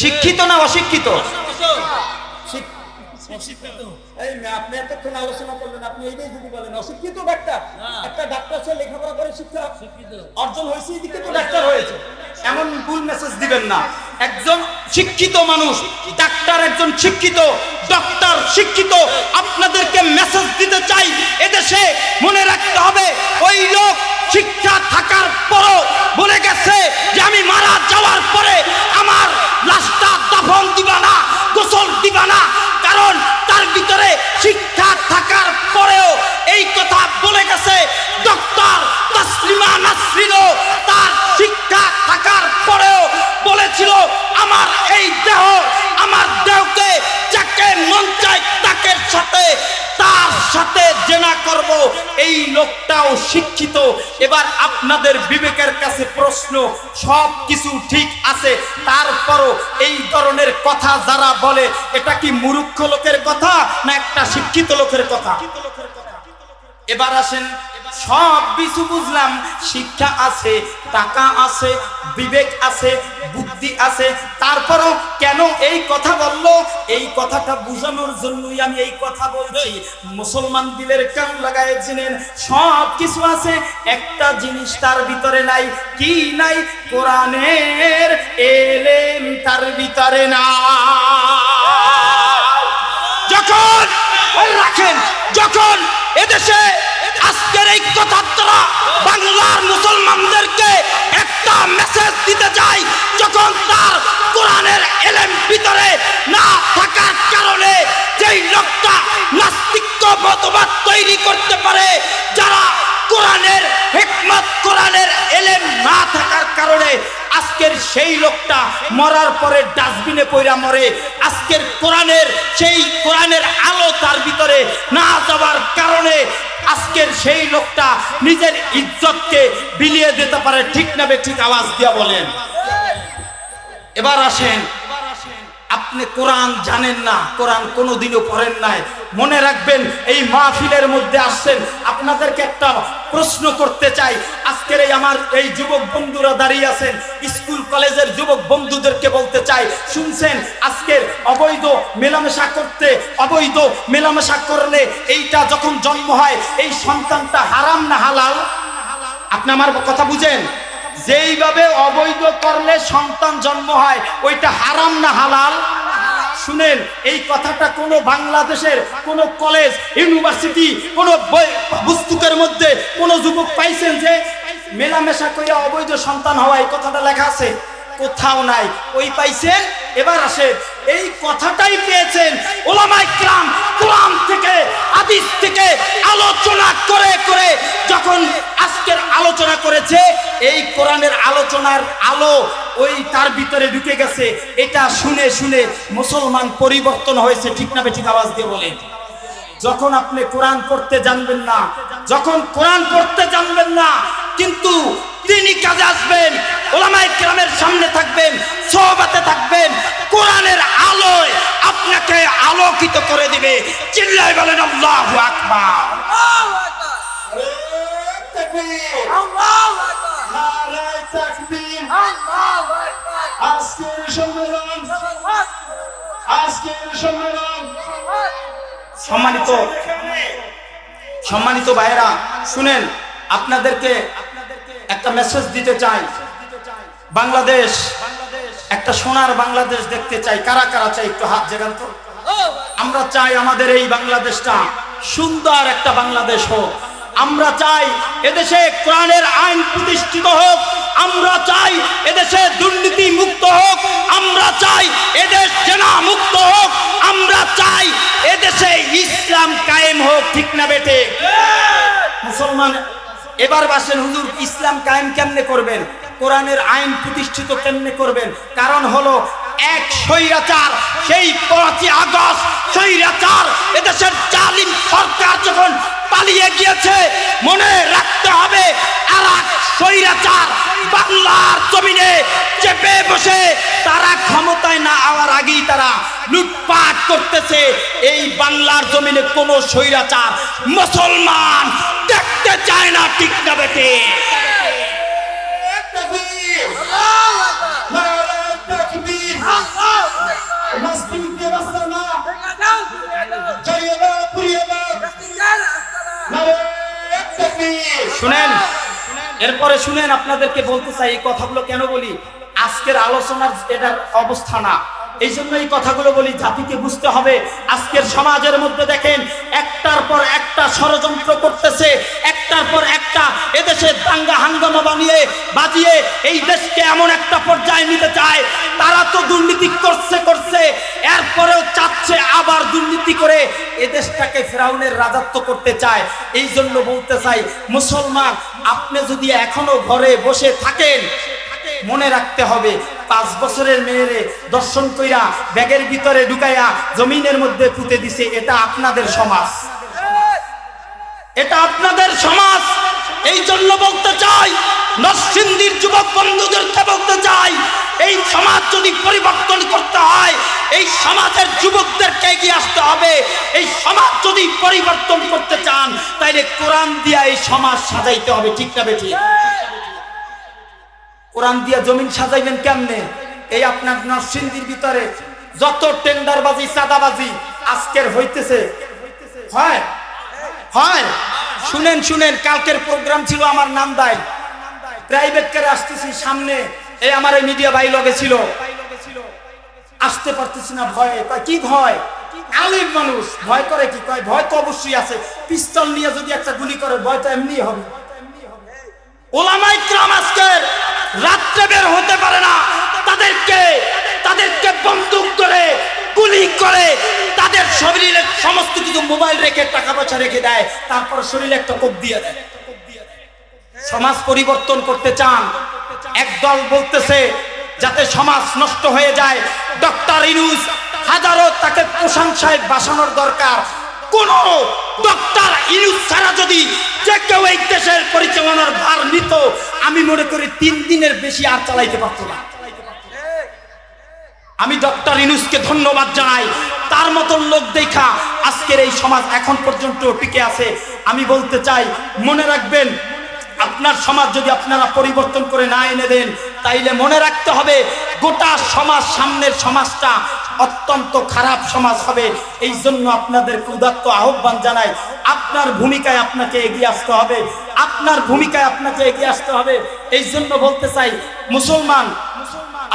শিক্ষিত না অশিক্ষিত? এই আপনি এতক্ষণ আলোচনা করলেন আপনি এইটাই যদি বলেন অশিক্ষিত ডাক্তার? একটা ডাক্তার সে লেখাপড়া করে শিক্ষা অর্জন হয়েছে এদিকে তো ডাক্তার হয়েছে। এমন ভুল মেসেজ দিবেন না। একজন শিক্ষিত মানুষ ডাক্তার একজন শিক্ষিত ডক্টর শিক্ষিত আপনাদেরকে মেসেজ দিতে চাই এদেশে মনে রাখতে হবে ওই লোক শিক্ষা থাকার পরও বলে গেছে যে আমি মারা যাওয়ার পরে আমার লাশটা দাফন দিবা না, গোসল দিবা না। কারণ তার ভিতরে শিক্ষা থাকার পরেও এই কথা বলে গেছে। ডক্টর তসলিমা নাসরিনও তার শিক্ষা থাকার পরেও বলেছিল, আমার এই দেহ, আমার এই লোকটাও শিক্ষিত। এবার আপনাদের বিবেকের কাছে প্রশ্ন, সব কিছু ঠিক আছে, তারপরও এই ধরনের কথা যারা বলে, এটা কি মুরুক্ষ লোকের কথা না একটা শিক্ষিত লোকের কথা? এবার আসেন, সব কিছু বুঝলাম, শিক্ষা আছে, টাকা আছে, বিবেক আছে, বুদ্ধি আছে, তারপরও কেন এই কথা বলল? এই কথাটা বোঝানোর জন্যই আমি এই কথা বলছি। মুসলমান দিলের কান লাগাইছিলেন সব কিছু আছে, একটা জিনিস তার ভিতরে নাই, কি নাই? কোরআনের এলেম তার ভিতরে না যখন রাখেন, যখন এদেশে আজকের এই দ্বারা বাংলার মুসলমানদেরকে একটা মেসেজ দিতে চাই, যখন তার কোরআনের এলেম ভিতরে না থাকার কারণে যেই লোকটা নাস্তিক্য মতবাদ তৈরি করতে পারে, যারা কোরআনের হিকমত, কোরআনের এলেম না থাকার কারণে আজকের সেই লোকটা মরার পরে ডাস্টবিনে পইরা মরে, আজকের কোরআনের সেই কোরআনের আলো তার ভিতরে সেই লোকটা নিজের ইজ্জতকে বিলিয়ে দিতে পারে, ঠিক না ঠিক আওয়াজ দিয়া বলেন। এবার আসেন আপনি কোরআন জানেন না, কোরআন কোনোদিনও পড়েন নাই। মনে রাখবেন, এই মাহফিলের মধ্যে আসছেন। আপনাদেরকে একটা প্রশ্ন করতে চাই। আজকের এই আমার এই যুবক বন্ধুরা দাঁড়িয়ে আছেন, স্কুল কলেজের যুবক বন্ধুদেরকে বলতে চাই। শুনছেন, আজকের অবৈধ মেলামেশা করতে, অবৈধ মেলামেশা করলে এইটা যখন জন্ম হয়, এই সন্তানটা হারাম না হালাল? আপনি আমার কথা বুঝেন? যেইভাবে অবৈধ করলে সন্তান জন্ম হয়, ওইটা হারাম না হালাল? শুনেন, এই কথাটা কোনো বাংলাদেশের, কোনো কলেজ, ইউনিভার্সিটি, কোনো পুস্তকের মধ্যে কোনো যুবক পাইছেন যে মেলামেশা করে অবৈধ সন্তান হওয়া, এই কথাটা লেখা আছে? কোথাও নাই। ওই পাইছেন, এবার আসেন। এই কথাটাই পেয়েছেন ওলামাই ক্রাম কোরআন থেকে, হাদিস থেকে আলোচনা এই কোরআনের আলোচনার আলো ওই তার ভিতরে ঢুকে গেছে। এটা শুনে শুনে মুসলমান পরিবর্তন হয়েছে ঠিক না বেঠিক আওয়াজ দিয়ে বলেন। যখন আপনি কোরআন পড়তে জানবেন না যখন কোরআন পড়তে জানবেন না কিন্তু তিনি কাজে আসবেন ওলামাই কেরামের সামনে থাকবেন সহবাতে থাকবেন কোরআনের আলোয় আপনাকে আলোকিত করে দিবে। চিল্লাই বলেন আল্লাহু আকবার। তাকবীর! নারায়ে তাকবীর! আজকের সম্মেলন আজকের সম্মেলন সম্মানিত সম্মানিত ভাইয়েরা শুনেন আপনাদেরকে একটা মেসেজ দিতে চাই। বাংলাদেশ একটা সোনার বাংলাদেশ দেখতে চাই। কারা কারা চাই একটু হাত জাগান তো? আমরা চাই আমাদের এই বাংলাদেশটা সুন্দর একটা বাংলাদেশ হোক। আমরা চাই এদেশে কোরআনের আইন প্রতিষ্ঠিত হোক, আমরা চাই এদেশে দুর্নীতি মুক্ত হোক, আমরা চাই এদেশ জেনা মুক্ত হোক, আমরা চাই এদেশে ইসলাম কায়েম হোক, ঠিক না বেটে মুসলমান, এবার বাসেন হুজুর, ইসলাম কায়েম কেমনে করবেন? কোরআনের আইন প্রতিষ্ঠিত কেমনে করবেন? কারণ হলো এক স্বৈরাচার, সেই পাঁচই আগস্ট স্বৈরাচার, এদেশের জালিম সরকার যখন পালিয়ে গিয়েছে। মনে রাখতে হবে আর এক স্বৈরাচার বাংলার জমিনে চেপে বসে। তারা ক্ষমতায় না আওয়ার আগেই তারা লুটপাট করতেছে। এই বাংলার জমিনে কোনো স্বৈরাচার মুসলমান দেখতে চায় না না বেটে শুনেন, এরপরে শুনেন, আপনাদেরকে বলতে চাই, এই কথাগুলো কেন বলি? আজকের আলোচনার এটার অবস্থা না। এই জন্য এই কথাগুলো বলি, জাতিকে বুঝতে হবে। আজকের সমাজের মধ্যে দেখেন, একটার পর একটা ষড়যন্ত্র করতেছে একটার পর একটা এদেশে দাঙ্গা হাঙ্গামা বানিয়ে, বাজিয়ে এই দেশকে এমন একটা পর্যায়ে নিতে চায়। তারা তো দুর্নীতি করছে করছে। এরপরেও চাচ্ছে আবার দুর্নীতি করে। এ দেশটাকে ফেরাউনের রাজত্ব করতে চায়। এই জন্য বলতে চাই, মুসলমান, আপনি যদি এখনও ঘরে বসে থাকেন, মনে রাখতে হবে, পাঁচ বছরের মেয়েরে দর্শন কইরা ব্যাগের ভিতরে ঢুকাইয়া জমিনের মধ্যে পুঁতে দিছে, এটা আপনাদের সমাজ। এটা আপনাদের সমাজ। এই জন্য বলতে চাই, নরসিংদীর যুবক বন্ধুদেরকে বলতে চাই, এই সমাজ যদি পরিবর্তন করতে হয়, এই সমাজের যুবকদেরকে এগিয়ে আসতে হবে। এই সমাজ যদি পরিবর্তন করতে চান, তাইলে কোরআন দিয়া এই সমাজ সাজাইতে হবে, ঠিক না বেঠি? কোরআন দিয়া জমিন সাজাইবেন কেমনে? এই আপনার নরসিংদীর ভিতরে যত টেন্ডারবাজি, চাঁদাবাজি আজকের হইতেছে। হয়? হয়। শুনেন শুনেন, কালকের প্রোগ্রাম ছিল আমার নাম প্রাইভেট কারে আসতেছি সামনে। এই আমার এই মিডিয়া বাই লগে ছিল। আসতে পারতেছি না ভয়ে। কয় কি ভয়? আলিম মানুষ। ভয় করে কি? কয়, ভয় তো অবশ্যই আছে। পিস্তল নিয়ে যদি একটা গুলি করে, ভয় তো এমনি হবে। ওলামাই ক্রাম আজকে রাত্রে বের হতে পারে না। তাদেরকে তাদেরকে বন্দুক করে গুলি করে শরীরে সমস্ত কিছু মোবাইল রেখে টাকা পয়সা রেখে দেয়, তারপর শরীরে একটা কোপ দিয়ে দেয়। সমাজ পরিবর্তন করতে চান। একদল বলতেছে, যাতে সমাজ নষ্ট হয়ে যায়। ডক্টর ইনুস হাজারো তাকে প্রশংসায় বাসানোর দরকার। কোন ডক্টর ইনুস ছাড়া যদি যে কেউ এই দেশের পরিচালনার ভার নিত, আমি মনে করি তিন দিনের বেশি আর চালাইতে পারতো না। আমি ডক্টর ইনুসকে ধন্যবাদ জানাই। তার মতন লোক দেখা আজকের এই সমাজ এখন পর্যন্ত টিকে আছে। আমি বলতে চাই, মনে রাখবেন, আপনার সমাজ যদি আপনারা পরিবর্তন করে না এনে দেন, তাইলে মনে রাখতে হবে, গোটা সমাজ সামনের সমাজটা অত্যন্ত খারাপ সমাজ হবে। এই জন্য আপনাদের উদাত্ত আহ্বান জানাই, আপনার ভূমিকায় আপনাকে এগিয়ে আসতে হবে, আপনার ভূমিকায় আপনাকে এগিয়ে আসতে হবে। এই জন্য বলতে চাই, মুসলমান,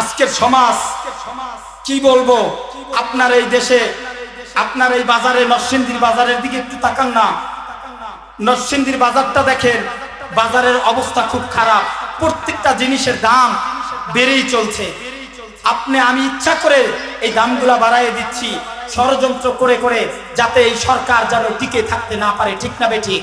আজকের সমাজ কি বলব? আপনার এই দেশে, আপনার এই বাজারে, নরসিংদীর বাজারের দিকে একটু তাকান না। নরসিংদীর বাজারটা দেখেন, বাজারের অবস্থা খুব খারাপ। প্রত্যেকটা জিনিসের দাম বেড়েই চলছে। আপনি, আমি ইচ্ছা করে এই দামগুলা বাড়াই দিচ্ছি। ষড়যন্ত্র করে করে যাতে এই সরকার যেন টিকে থাকতে না পারে। ঠিক না বেঠিক